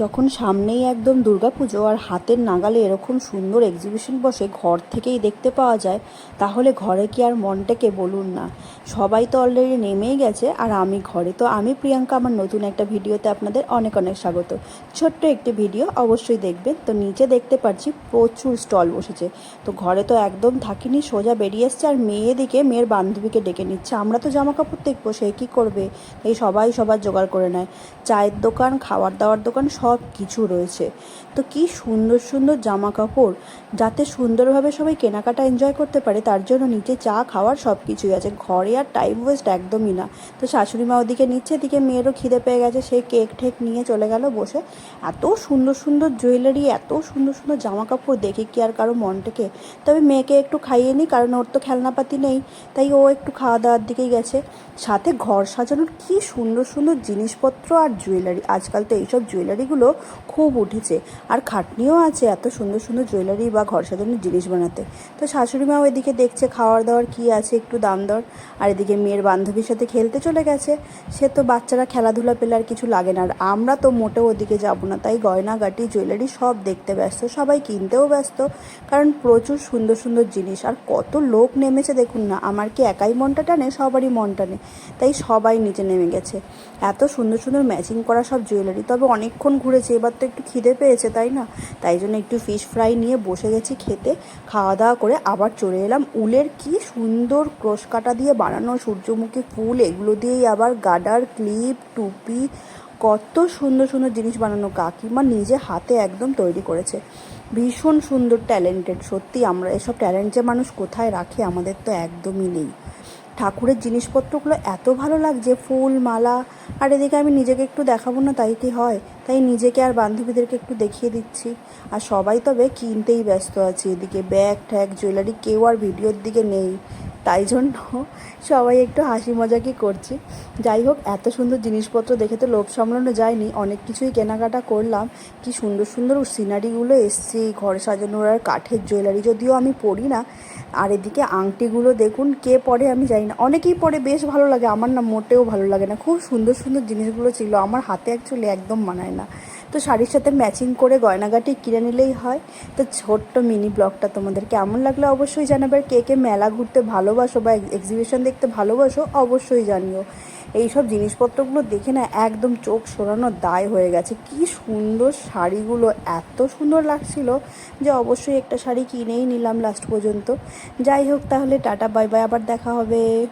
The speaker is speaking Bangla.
যখন সামনেই একদম দুর্গাপুজো আর হাতের নাগালে এরকম সুন্দর এক্সিবিশন বসে ঘর থেকেই দেখতে পাওয়া যায়, তাহলে ঘরে কি আর মনটাকে বলুন না। সবাই তো অলরেডি নেমেই গেছে আর আমি ঘরে। তো আমি প্রিয়াঙ্কা, আমার নতুন একটা ভিডিওতে আপনাদের অনেক অনেক স্বাগত। ছোট্ট একটি ভিডিও অবশ্যই দেখবেন। তো নিচে দেখতে পাচ্ছি প্রচুর স্টল বসেছে। তো ঘরে তো একদম থাকিনি, সোজা বেরিয়ে এসছে আর মেয়ে দিকে মেয়ের বান্ধবীকে ডেকে নিচ্ছে। আমরা তো জামা কাপড় দেখব, সে কী করবে? এই সবাই সবার জোগাড় করে নেয়। চায়ের দোকান, খাওয়ার দাওয়ার দোকান, সব কিছু রয়েছে। তো কি সুন্দর সুন্দর জামা কাপড় যাতে সুন্দরভাবে সবাই কেনাকাটা এনজয় করতে পারে, তার জন্য নিচে চা, খাওয়ার সব কিছুই আছে। ঘরে আর টাইম ওয়েস্ট একদমই না। তো শাশুড়ি মা ওদিকে নিচ্ছে, এদিকে মেয়েরও খিদে পেয়ে গেছে, সে কেক ঠেক নিয়ে চলে গেল বসে। এত সুন্দর সুন্দর জুয়েলারি এত সুন্দর সুন্দর জামা কাপড় দেখে কি আর কারও মনটাকে তবে মেয়েকে একটু খাইয়ে নিই কারণ ওর তো খেলনাপাতি নেই, তাই ও একটু খাওয়া দাওয়ার দিকেই গেছে। সাথে ঘর সাজানোর কি সুন্দর সুন্দর জিনিসপত্র আর জুয়েলারি আজকাল তো এইসব জুয়েলারিগুলো খুব উঠেছে। আর খাটনিও আছে এত সুন্দর সুন্দর জুয়েলারি বা ঘর সাজানোর জিনিস বানাতে। তো শাশুড়ি মাও এদিকে দেখছে খাওয়ার দাওয়ার কী আছে, একটু দাম দর। আর এদিকে মেয়ের বান্ধবীর সাথে খেলতে চলে গেছে। সে তো বাচ্চারা খেলাধুলা পেলে আর কিছু লাগে না। আর আমরা তো মোটেও ওদিকে যাব না। তাই গয়নাগাটি জুয়েলারি সব দেখতে ব্যস্ত, সবাই কিনতেও ব্যস্ত। কারণ প্রচুর সুন্দর সুন্দর জিনিস। আর কত লোক নেমেছে দেখুন না, আমার কি একাই মনটা টানে? সবারই মন টানে। তাই সবাই নিচে নেমে গেছে। এত সুন্দর সুন্দর ম্যাচিং করা সব জুয়েলারি তবে অনেকক্ষণ ঘুরেছে, এবার তো একটু খিদে পেয়েছে, তাই না? তাই জন্য একটু ফিশ ফ্রাই নিয়ে বসে গেছি খেতে। খাওয়া দাওয়া করে আবার চলে এলাম। উলের কি সুন্দর ক্রোশ কাটা দিয়ে বানানো সূর্যমুখী ফুল, এগুলো দিয়েই আবার গাডার, ক্লিপ, টুপি, কত সুন্দর সুন্দর জিনিস বানানো। কাকিমা নিজে হাতে একদম তৈরি করেছে। ভীষণ সুন্দর ট্যালেন্টেড সত্যি আমরা এসব ট্যালেন্ট যে মানুষ কোথায় রাখে আমাদের তো একদমই নেই। ঠাকুরের জিনিসপত্রগুলো এত ভালো লাগছে, ফুল, মালা, আর এদিকে আমি নিজেকে একটু দেখাবো না, তাই কি হয়? তাই নিজেকে আর বান্ধবীদেরকে একটু দেখিয়ে দিচ্ছি। আর সবাই তবে কিনতেই ব্যস্ত আছে, এদিকে ব্যাগ ট্যাগ জুয়েলারি, কেউ আর ভিডিওর দিকে নেই। তাই জন্য সবাই একটু হাসি মজাকি করছি। যাই হোক, এত সুন্দর জিনিসপত্র দেখে তো লোভ সামলানো যায়নি। অনেক কিছুই কেনাকাটা করলাম। কি সুন্দর সুন্দর সিনারিগুলো এসছে ঘর সাজানোর আর কাঠের জুয়েলারি যদিও আমি পরি না। আর এদিকে আংটিগুলো দেখুন, কে পরে আমি জানি না। অনেকেই পরে, বেশ ভালো লাগে। আমার না মোটেও ভালো লাগে না। খুব সুন্দর সুন্দর জিনিসগুলো ছিল। আমার হাতে অ্যাকচুয়ালি একদম মানায় না। তো শাড়ির সাথে ম্যাচিং করে গয়নাগাটি কিনে নিলেই হয়। তো ছোট্ট মিনি ব্লগটা তোমাদের কেমন লাগল অবশ্যই জানাবে। কে কে মেলা ঘুরতে ভালোবাসো বা এক্সিবিশন দেখতে ভালোবাসো অবশ্যই জানিও। এইসব জিনিসপত্রগুলো দেখে না একদম চোখ সরানোর দায় হয়ে গেছে। কি সুন্দর শাড়িগুলো, এত সুন্দর লাগছিল যে অবশ্যই একটা শাড়ি কিনেই নিলাম লাস্ট পর্যন্ত। যাই হোক তাহলে টাটা বাই বাই আবার দেখা হবে।